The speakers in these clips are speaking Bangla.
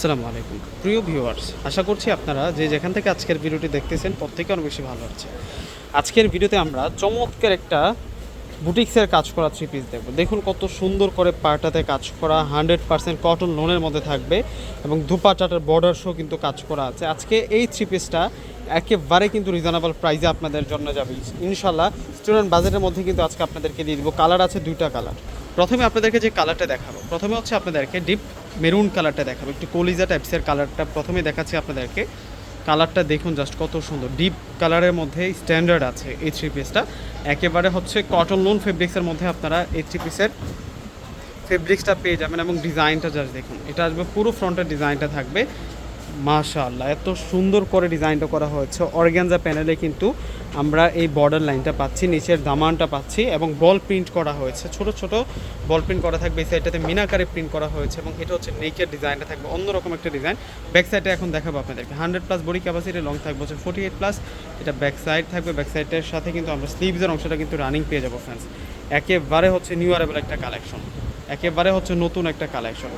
আসসালামু আলাইকুম। প্রিয় ভিউয়ার্স, আশা করছি আপনারা যে যেখান থেকে আজকের ভিডিওটি দেখতেছেন, প্রত্যেকে অনেক বেশি ভালো আছে আজকের ভিডিওতে আমরা চমৎকার একটা বুটিক্সের কাজ করা থ্রি পিস দেখব। দেখুন কত সুন্দর করে পাটাতে কাজ করা হান্ড্রেড পার্সেন্ট কটন লোনের মধ্যে থাকবে এবং দুপাটাটার বর্ডার শো কিন্তু কাজ করা আছে। আজকে এই থ্রি পিসটা একেবারে কিন্তু রিজনেবল প্রাইসে আপনাদের জন্য যাবে। ইনশাল্লাহ স্টুডেন্ট বাজেটের মধ্যে কিন্তু আজকে আপনাদেরকে দিয়ে দিব। কালার আছে দুইটা কালার প্রথমে আপনাদেরকে যে কালারটা দেখাবো, প্রথমে হচ্ছে আপনাদেরকে ডিপ মেরুন কালারটা দেখাবো। একটু কলিজা টাইপসের কালারটা প্রথমে দেখাচ্ছি আপনাদেরকে। কালারটা দেখুন জাস্ট কত সুন্দর। ডিপ কালারের মধ্যে স্ট্যান্ডার্ড আছে এই থ্রি পিসটা একেবারে হচ্ছে কটন লোন ফেব্রিক্সের মধ্যে আপনারা এই থ্রি পিসের ফেব্রিক্সটা পেয়ে যাবেন এবং ডিজাইনটা জাস্ট দেখুন। এটা আসবে পুরো ফ্রন্টের ডিজাইনটা থাকবে। মাশাআল্লাহ, এত সুন্দর করে ডিজাইনটা করা হয়েছে। অর্গ্যানজা প্যানেলে কিন্তু আমরা এই বর্ডার লাইনটা পাচ্ছি, নিচের দামানটা পাচ্ছি এবং বল প্রিন্ট করা হয়েছে। ছোট ছোট বল প্রিন্ট করা থাকবে, এই সাইডটাতে মিনাকারে প্রিন্ট করা হয়েছে এবং এটা হচ্ছে নেকের ডিজাইনটা থাকবে, অন্যরকম একটা ডিজাইন ব্যাক সাইডে এখন দেখাবো আপনাদেরকে। Hundred plus body capacity long থাকবে, হচ্ছে ফোর্টি এইট প্লাস এটা ব্যাক সাইড থাকবে ব্যাক সাইডের সাথে কিন্তু আমরা স্লিভসের অংশটা কিন্তু রানিং পেয়ে যাব ফ্রেন্ডস একেবারে হচ্ছে নিউ অ্যারেবল একটা কালেকশন একেবারে হচ্ছে নতুন একটা কালেকশন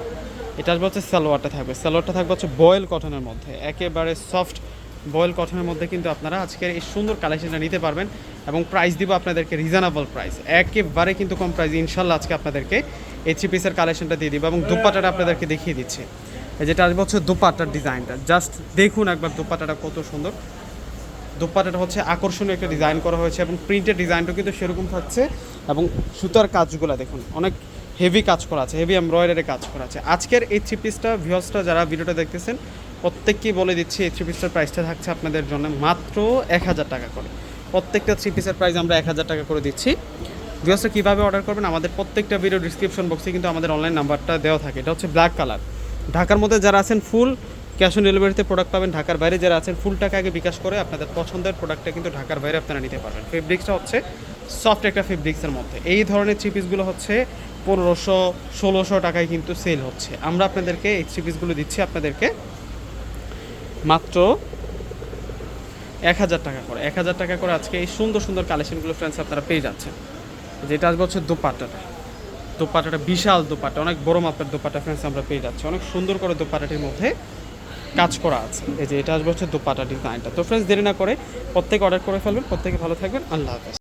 এটা আসবে হচ্ছে সালোয়ারটা থাকবে। সালোয়ারটা থাকবে হচ্ছে বয়েল কটনের মধ্যে। একেবারে সফট বয়েল কটনের মধ্যে কিন্তু আপনারা আজকের এই সুন্দর কালেকশনটা নিতে পারবেন এবং প্রাইস দিব আপনাদেরকে রিজনেবল প্রাইস একেবারে কিন্তু কম প্রাইস ইনশাল্লাহ আজকে আপনাদেরকে এই থ্রি পিসের কালেকশনটা দিয়ে দিব এবং দুপাটাটা আপনাদেরকে দেখিয়ে দিচ্ছে। যেটা আসবে হচ্ছে দুপাটার ডিজাইনটা। জাস্ট দেখুন একবার দুপাটাটা কত সুন্দর। দোপাটাটা হচ্ছে আকর্ষণীয় একটা ডিজাইন করা হয়েছে এবং প্রিন্টের ডিজাইনটাও কিন্তু সেরকম থাকছে এবং সুতার কাজগুলো দেখুন, অনেক হেভি কাজ করা আছে হেভি এমব্রয়ডারি কাজ করা আছে আজকের এই থ্রি পিসটা ভিউয়ার্সটা যারা ভিডিওটা দেখতেছেন, প্রত্যেককেই বলে দিচ্ছি, এই থ্রি পিসটার প্রাইসটা থাকছে আপনাদের জন্য মাত্র এক হাজার টাকা করে। প্রত্যেকটা থ্রি পিসের প্রাইস আমরা এক হাজার টাকা করে দিচ্ছি। ভিউয়ার্সটা কীভাবে অর্ডার করবেন? আমাদের প্রত্যেকটা ভিডিও ডিসক্রিপশন বক্সে কিন্তু আমাদের অনলাইন নাম্বারটা দেওয়া থাকে। এটা হচ্ছে ব্ল্যাক কালার ঢাকার মধ্যে যারা আছেন ফুল ক্যাশ অন ডেলিভারিতে প্রোডাক্ট পাবেন, ঢাকার বাইরে যারা আছেন ফুল টাকা আগে বিকাশ করে আপনাদের পছন্দের প্রোডাক্টটা কিন্তু ঢাকার বাইরে আপনারা নিতে পারবেন। ফেব্রিক্সটা হচ্ছে সফট একটা ফেব্রিক্সের মধ্যে। এই ধরনের থ্রি পিসগুলো হচ্ছে পনেরোশো, ষোলোশো টাকায় কিন্তু সেল হচ্ছে। আমরা আপনাদেরকে এই থ্রি পিসগুলো দিচ্ছি আপনাদেরকে মাত্র এক হাজার টাকা করে। এক হাজার টাকা করে আজকে এই সুন্দর সুন্দর কালেকশনগুলো ফ্রেন্ডস আপনারা পেয়ে যাচ্ছেন। যেটা আসবে হচ্ছে দোপাট্টাটা। দোপাট্টাটা, বিশাল দোপাট্টা, অনেক বড় মাপের দোপাট্টা ফ্রেন্ডস আমরা পেয়ে যাচ্ছি। অনেক সুন্দর করে দোপাট্টাটির মধ্যে কাজ করা আছে। এই যে এটা আসবে হচ্ছে দোপাট্টা ডিজাইনটা তো ফ্রেন্ডস দেরি না করে প্রত্যেকে অর্ডার করে ফেলবেন, প্রত্যেকে ভালো থাকবেন। আল্লাহ হাফেজ।